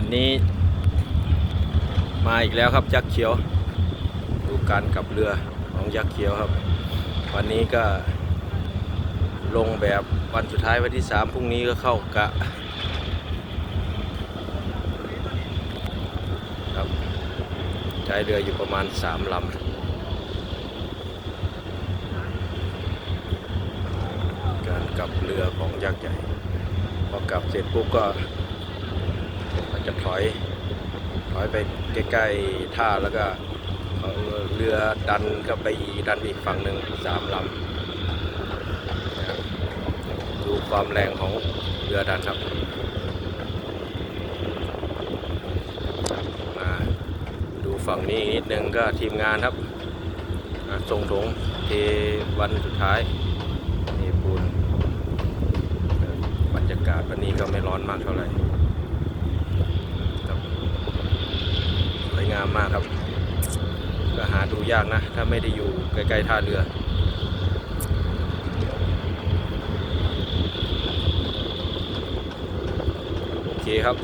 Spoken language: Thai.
วันนี้มาอีกแล้วครับยักษ์เขียว ดูการกลับเรือของยักษ์เขียวครับ วันนี้ก็ลงแบบวันสุดท้ายวันที่สามพรุ่งนี้ก็เข้ากะครับใช้เรืออยู่ประมาณสามลำการกลับเรือของยักษ์ใหญ่พอกลับเสร็จปุ๊บก็ มันจะถอย ถอยไปใกล้ๆท่าแล้วก็เอาเรือดันก็ไปอีดันอีกฝั่งหนึ่งสามลำดูความแรงของเรือดันครับมาดูฝั่งนี้อีนิดนึงก็ทีมงานครับส่งถงเทวันสุดท้ายเทปูนบรรยากาศวันนี้ก็ไม่ร้อนมากเท่าไหร่ครับสวยงามมากครับก็หาดูยากนะ ถ้าไม่ได้อยู่ใกล้ๆท่าเรือโอเคครับ